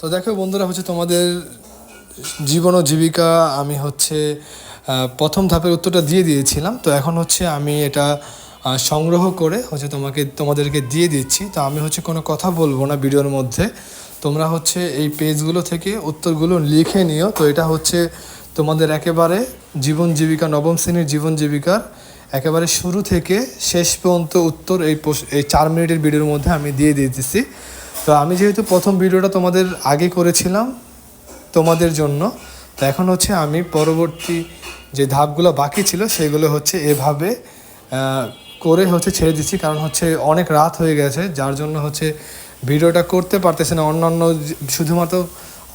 তো দেখো বন্ধুরা, হচ্ছে তোমাদের জীবন ও জীবিকা আমি হচ্ছে প্রথম ধাপের উত্তরটা দিয়ে দিয়েছিলাম। তো এখন হচ্ছে আমি এটা সংগ্রহ করে হচ্ছে তোমাকে, তোমাদেরকে দিয়ে দিচ্ছি। তো আমি হচ্ছে কোনো কথা বলব না ভিডিওর মধ্যে। তোমরা হচ্ছে এই পেজগুলো থেকে উত্তরগুলো লিখে নিও। তো এটা হচ্ছে তোমাদের একেবারে জীবন জীবিকা, নবম শ্রেণির জীবন জীবিকার একেবারে শুরু থেকে শেষ পর্যন্ত উত্তর এই এই চার মিনিটের ভিডিওর মধ্যে আমি দিয়ে দিতেছি। তো আমি যেহেতু প্রথম ভিডিওটা তোমাদের আগে করেছিলাম তোমাদের জন্য, তো এখন হচ্ছে আমি পরবর্তী যে ধাপগুলো বাকি ছিল সেগুলো হচ্ছে এভাবে করে হচ্ছে ছেড়ে দিচ্ছি। কারণ হচ্ছে অনেক রাত হয়ে গেছে, যার জন্য হচ্ছে ভিডিওটা করতে পারতেছে না। অন্যান্য শুধুমাত্র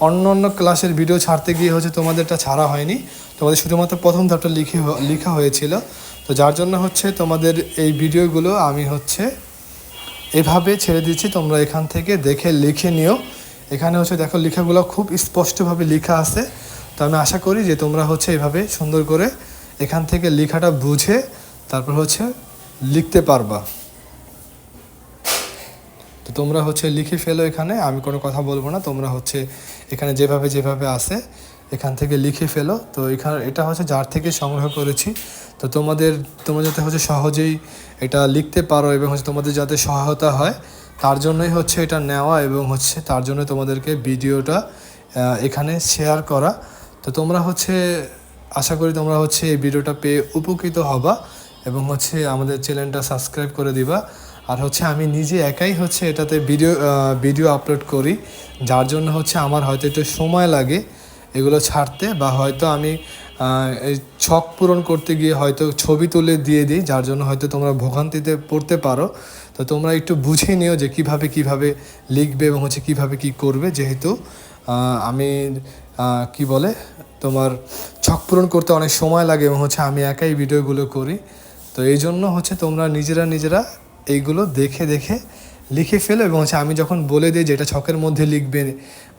অন্য অন্য ক্লাসের ভিডিও ছাড়তে গিয়ে হচ্ছে তোমাদেরটা ছাড়া হয়নি। তোমাদের শুধুমাত্র প্রথম ধাপটা লিখে লেখা হয়েছিল। তো যার জন্য হচ্ছে তোমাদের এই ভিডিওগুলো আমি হচ্ছে এভাবে ছেড়ে দিচ্ছি, তোমরা এখান থেকে দেখে লিখে নিও। এখানে হচ্ছে দেখো লেখাগুলো খুব স্পষ্টভাবে লেখা আছে। তো আমি আশা করি যে তোমরা হচ্ছে এভাবে সুন্দর করে এখান থেকে লেখাটা বুঝে তারপর হচ্ছে লিখতে পারবা। তো তোমরা হচ্ছে লিখে ফেলো এখানে, আমি কোনো কথা বলব না, তোমরা হচ্ছে এখানে যেভাবে যেভাবে আসে এখান থেকে লিখে ফেলো। তো এখানে, এটা হচ্ছে যার থেকে সংগ্রহ করেছি। তো তোমাদের, তোমরা যাতে হচ্ছে সহজেই এটা লিখতে পারো এবং হচ্ছে তোমাদের যাতে সহায়তা হয়, তার জন্যই হচ্ছে এটা নেওয়া এবং হচ্ছে তার জন্য তোমাদেরকে ভিডিওটা এখানে শেয়ার করা। তো তোমরা হচ্ছে, আশা করি তোমরা হচ্ছে এই ভিডিওটা পেয়ে উপকৃত হবা এবং হচ্ছে আমাদের চ্যানেলটা সাবস্ক্রাইব করে দিবা। আর হচ্ছে আমি নিজে একাই হচ্ছে এটাতে ভিডিও ভিডিও আপলোড করি, যার জন্য হচ্ছে আমার হয়তো একটু সময় লাগে। এগুলো ছাড়তে বা হয়তো আমি ছক পূরণ করতে গিয়ে হয়তো ছবি তুলে দিয়ে দিই, যার জন্য হয়তো তোমরা ভোগান্তিতে পড়তে পারো। তো তোমরা একটু বুঝে নিও যে কীভাবে কীভাবে লিখবে এবং হচ্ছে কীভাবে কি করবে। যেহেতু আমি কি বলে, তোমার ছক পূরণ করতে অনেক সময় লাগে এবং হচ্ছে আমি একাই ভিডিওগুলো করি। তো এই জন্য হচ্ছে তোমরা নিজেরা নিজেরা এইগুলো দেখে দেখে লিখে ফেলো এবং হচ্ছে আমি যখন বলে দিই যে এটা ছকের মধ্যে লিখবে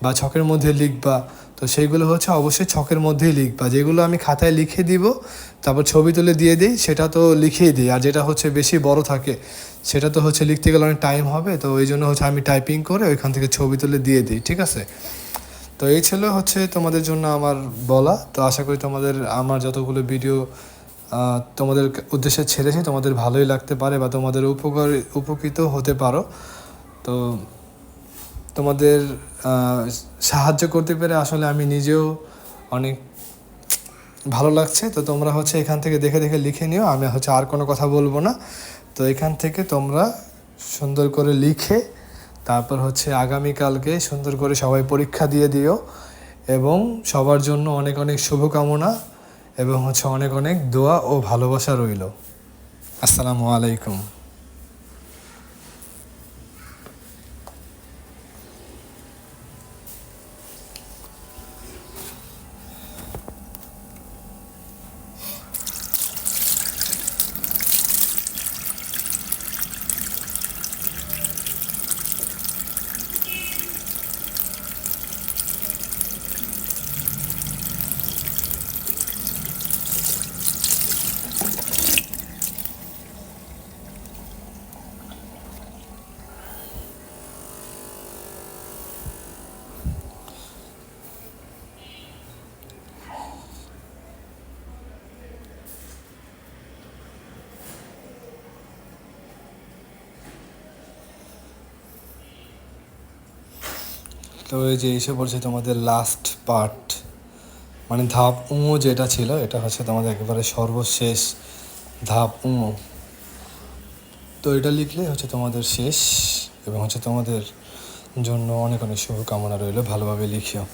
বা ছকের মধ্যে লিখবা তো সেইগুলো হচ্ছে অবশ্যই ছকের মধ্যেই লিখবা। যেগুলো আমি খাতায় লিখে দিব, তারপর ছবি তুলে দিয়ে দিই, সেটা তো লিখেই দিই। আর যেটা হচ্ছে বেশি বড় থাকে, সেটা তো হচ্ছে লিখতে গেলে অনেক টাইম হবে, তো ওই জন্য হচ্ছে আমি টাইপিং করে ওইখান থেকে ছবি তুলে দিয়ে দিই, ঠিক আছে? তো এই ছিল হচ্ছে তোমাদের জন্য আমার বলা। তো আশা করি তোমাদের, আমার যতগুলো ভিডিও তোমাদের উদ্দেশ্যে ছেড়েছি, তোমাদের ভালোই লাগতে পারে বা তোমাদের উপকার, উপকৃত হতে পারো। তো তোমাদের সাহায্য করতে পেরে আসলে আমি নিজেও অনেক ভালো লাগছে। তো তোমরা হচ্ছে এখান থেকে দেখে দেখে লিখে নিও। আমি হচ্ছে আর কোনো কথা বলব না। তো এখান থেকে তোমরা সুন্দর করে লিখে তারপর হচ্ছে আগামীকালকে সুন্দর করে সবাই পরীক্ষা দিয়ে দিও এবং সবার জন্য অনেক অনেক শুভকামনা এবং হচ্ছে অনেক অনেক দোয়া ও ভালোবাসা রইল। আসসালামু আলাইকুম। তো এই যে এসে পড়ছে তোমাদের লাস্ট পার্ট মানে ধাপ উঁ যেটা ছিল, এটা হচ্ছে তোমাদের একেবারে সর্বশেষ ধাপ উঁ। তো এটা লিখলে হচ্ছে তোমাদের শেষ এবং হচ্ছে তোমাদের জন্য অনেক অনেক শুভকামনা রইল, ভালোভাবে লিখিও।